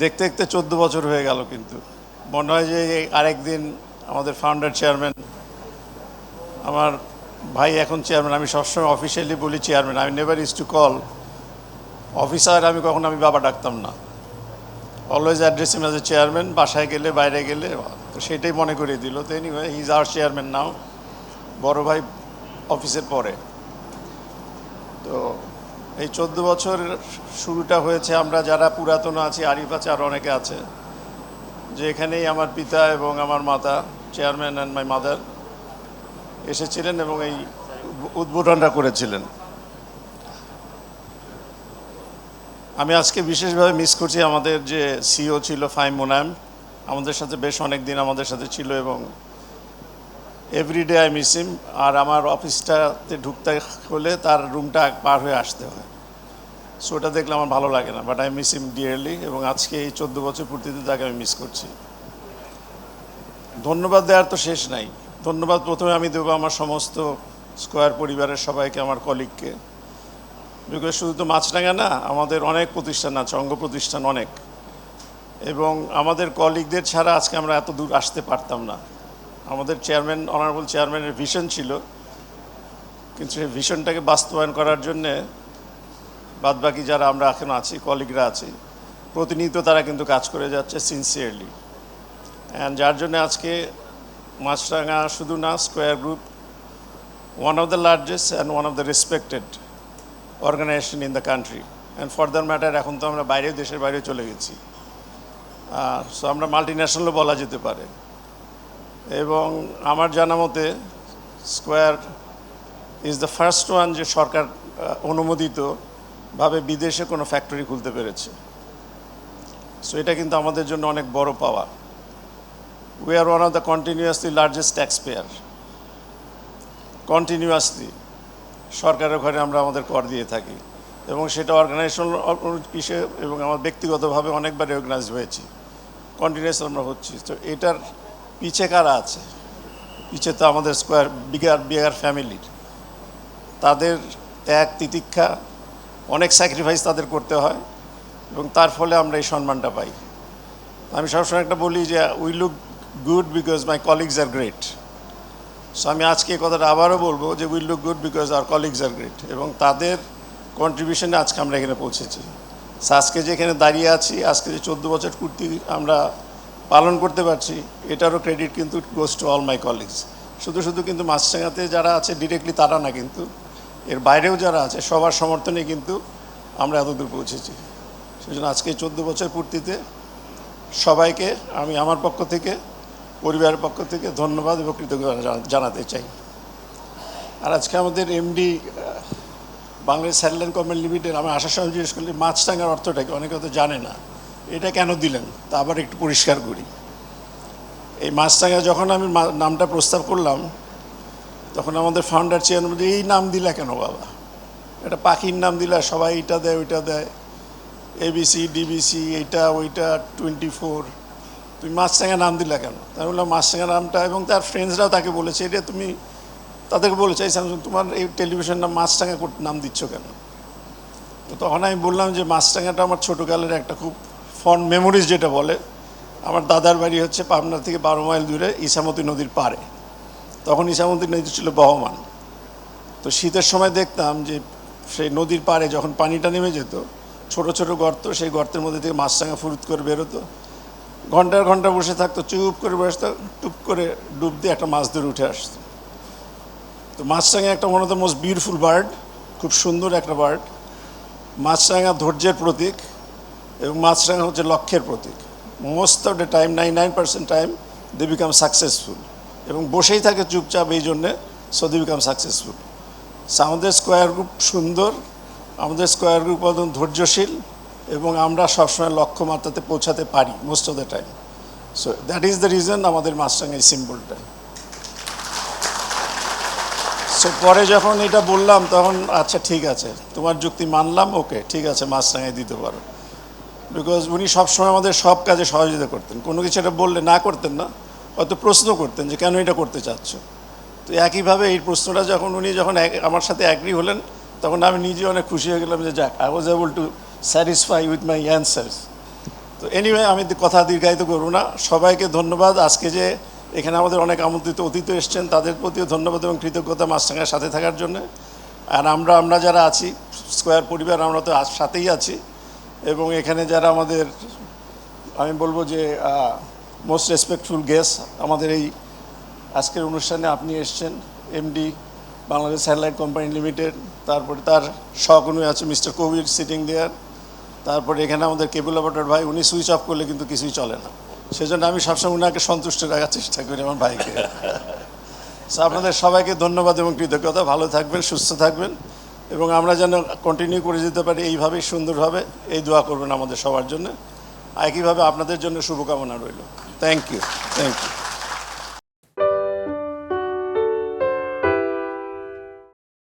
দেখতে দেখতে চোদ্দ বছর হয়ে গেল কিন্তু। মনে হয় যে আরেকদিন আমাদের ফাউন্ডার চেয়ারম্যান আমার ভাই এখন চেয়ারম্যান আমি সবসময় অফিসিয়ালি বলি চেয়ারম্যান আমি never is to call officer আমি কখনো আমি বাবা ডাকতাম না। Always address as a chairman বাসায় গেলে, বাইরে গেলে, তো সেটাই মনে করিয়ে দিল। তো he is our chairman now বড় ভাই অফিসের পরে। তো এই চোদ্দ বছর শুরুটা হয়েছে, আমরা যারা পুরাতন আছি, আরিফ আছে আর অনেকে আছে, যে এখানেই আমার পিতা এবং আমার মাতা চেয়ারম্যান অ্যান্ড মাই মাদার এসেছিলেন এবং এই উদ্বোধনটা করেছিলেন। আমি আজকে বিশেষভাবে মিস করছি আমাদের যে সিও ছিল ফাইম মোনাম আমাদের সাথে বেশ অনেক দিন আমাদের সাথে ছিল এবং এভরিডে আই মিস হিম আর আমার অফিসটাতে ঢুকতে হলে তার রুমটা পার হয়ে আসতে হয়। সো ওটা দেখলে আমার ভালো লাগে না but I miss him dearly এবং আজকে এই চোদ্দ বছর পূর্তিতে তাকে আমি মিস করছি। ধন্যবাদ দেওয়ার তো শেষ নাই। ধন্যবাদ, প্রথমে আমি দেবো আমার সমস্ত স্কোয়ার পরিবারের সবাইকে, আমার কলিগকে। বিকজ শুধু তো মাছরাঙা না, আমাদের অনেক প্রতিষ্ঠান আছে, অঙ্গ প্রতিষ্ঠান অনেক। এবং আমাদের কলিগদের ছাড়া আজকে আমরা এত দূর আসতে পারতাম না। আমাদের চেয়ারম্যান অনারেবল চেয়ারম্যানের ভিশন ছিল। কিন্তু সেই ভিশনটাকে বাস্তবায়ন করার জন্যে বাদবাকি যারা আমরা এখন আছি কলিগরা আছি প্রতিনিয়ত তারা কিন্তু কাজ করে যাচ্ছে সিনসিয়ারলি অ্যান্ড যার জন্য আজকে মাছরাঙা শুধু না Square group one of the largest and one of the respected organization in the country and for that matter এখন তো আমরা বাইরেও, দেশের বাইরে চলে গেছি। সো আমরা মাল্টি ন্যাশনালও বলা যেতে পারে। এবং আমার জানা মতে Square is the first one যে সরকার অনুমোদিতভাবে বিদেশে কোনো ফ্যাক্টরি খুলতে পেরেছে। সো এটা কিন্তু আমাদের জন্য অনেক বড় পাওয়া we are one of the continuously largest taxpayer continuously সরকারের ঘরে আমরা আমাদের কর দিয়ে থাকি। এবং সেটা অর্গানাইজেশন হিসেবে এবং আমার ব্যক্তিগতভাবে অনেকবার রেকগনাইজ হয়েছি। কন্টিনিউয়াস আমরা হচ্ছি। তো এটার পিছে কারা আছে? পিছে তো আমাদের স্কোয়ার বিগার বিগার ফ্যামিলির তাদের ত্যাগ, তিতিক্ষা, অনেক স্যাক্রিফাইস তাদের করতে হয় এবং তার ফলে আমরা এই সম্মানটা পাই। আমি সবসময় একটা বলি যে we look good because my colleagues are great so আমি আজকে এই কথাটা আবারও বলব যে will look good because our colleagues are great এবং তাদের কন্ট্রিবিউশনে আজকে আমরা এখানে পৌঁছেছি। আজকে যে এখানে দাঁড়িয়ে আছি, আজকে যে চোদ্দ বছর কুর্তি আমরা পালন করতে পারছি, এটারও ক্রেডিট কিন্তু goes to all my colleagues শুধু শুধু কিন্তু মাছরাঙাতে যারা আছে ডিরেক্টলি তারা না কিন্তু, এর বাইরেও যারা আছে, সবার সমর্থনে কিন্তু আমরা এতদূর পৌঁছেছি। সেজন্য আজকে চোদ্দ বছর পূর্তিতে সবাইকে আমি আমার পক্ষ থেকে, পরিবারের পক্ষ থেকে ধন্যবাদ এবং কৃতজ্ঞতা জানাতে চাই। আর আজকে আমাদের MD Bangladesh satellite company limited, আমি আসার সময় জিজ্ঞেস করলি মাছরাঙার অর্থটা কি? অনেকে তো জানে না। এটা কেন দিলেন? তা আবার একটু পরিষ্কার করি। এই মাছটাঙ্গা যখন আমি নামটা প্রস্তাব করলাম তখন আমাদের ফাউন্ডার চেয়ারম্যান বলছে, এই নাম দিলা কেন বাবা? এটা পাখির নাম দিলা সবাই এইটা দেয় ওইটা দেয়। এবিসি ডিবিসি এইটা ওইটা টোয়েন্টি ফোর তুমি মাছরাঙা নাম দিলা কেন? তাই বললাম মাছরাঙা নামটা এবং তার ফ্রেন্ডসরাও তাকে বলেছে এটা তুমি তাদেরকে বলেছে এই স্যামসুং তোমার এই টেলিভিশন নাম মাছরাঙা নাম দিচ্ছ কেন? তো তখন আমি বললাম যে মাছরাঙাটা আমার ছোটোকালের একটা খুব ফন্ড মেমোরিজ যেটা বলে, আমার দাদার বাড়ি হচ্ছে পাবনা থেকে বারো মাইল দূরে ইসামতি নদীর পাড়ে। তখন ইসামতি নদী ছিল বহমান। তো শীতের সময় দেখতাম যে সেই নদীর পাড়ে যখন পানিটা নেমে যেত, ছোট ছোট গর্ত, সেই গর্তের মধ্যে থেকে মাছরাঙা ফুরুত করে বেরোতো। ঘণ্টার ঘণ্টা বসে থাকতো, চুপ করে বসতো টুপ করে ডুব দিয়ে একটা মাছ ধরে উঠে আসতো। তো মাছরাঙা একটা of the most beautiful bird খুব সুন্দর একটা বার্ড মাছরাঙা ধৈর্যের প্রতীক। এবং মাছরাঙা হচ্ছে লক্ষ্যের প্রতীক। Most of the time nine nine percent time they become successful এবং বসেই থাকে চুপচাপ এই জন্যে সো দে বিকাম সাকসেসফুল আমাদের স্কোয়ার গ্রুপ সুন্দর, আমাদের স্কোয়ার গ্রুপ একদম ধৈর্যশীল, এবং আমরা সবসময় লক্ষ্যমাত্রাতে পৌঁছাতে পারি most of the time so that is the reason আমাদের মাছরাঙা এই সিম্বলটা সো পরে যখন এটা বললাম, তখন আচ্ছা ঠিক আছে। তোমার যুক্তি মানলাম ওকে ঠিক আছে মাছরাঙায় দিতে পারো। বিকজ উনি সবসময় আমাদের সব কাজে সহযোগিতা করতেন। কোনো কিছু এটা বললে না করতেন না, হয়তো প্রশ্ন করতেন যে, কেন এটা করতে চাচ্ছ? তো একইভাবে এই প্রশ্নটা যখন উনি যখন আমার সাথে অ্যাগ্রি হলেন, তখন আমি নিজে অনেক খুশি হয়ে গেলাম যে, যাক I was able to satisfy with my answers তো এনিওয়ে আমি কথা দীর্ঘায়িত করব না। সবাইকে ধন্যবাদ। আজকে যে এখানে আমাদের অনেক আমন্ত্রিত অতিথি এসছেন, তাদের প্রতিও ধন্যবাদ এবং কৃতজ্ঞতা মাছরাঙার সাথে থাকার জন্য। আর আমরা আমরা যারা আছি, স্কোয়ার পরিবার, আমরা তো সাথেই আছি। এবং এখানে যারা আমাদের আমি বলব যে মোস্ট রেসপেক্টফুল গেস্ট আমাদের এই আজকের অনুষ্ঠানে আপনি এসছেন MD Bangladesh satellite company limited তারপরে তার শখ সহকর্মী আছে মিস্টার কোভিড সিটিং দেয়ার তারপরে এখানে আমাদের কেবল অপারেটর ভাই উনি সুইচ অফ করলে কিন্তু কিছুই চলে না। সেজন্য আমি সবসময় উনাকে সন্তুষ্ট রাখার চেষ্টা করি আমার ভাইকে। আপনাদের সবাইকে ধন্যবাদ এবং কৃতজ্ঞতা। ভালো থাকবেন সুস্থ থাকবেন। এবং আমরা যেন কন্টিনিউ করে যেতে পারি এইভাবেই সুন্দরভাবে, এই দোয়া করবেন আমাদের সবার জন্য। একইভাবে আপনাদের জন্য শুভকামনা রইল। Thank you thank you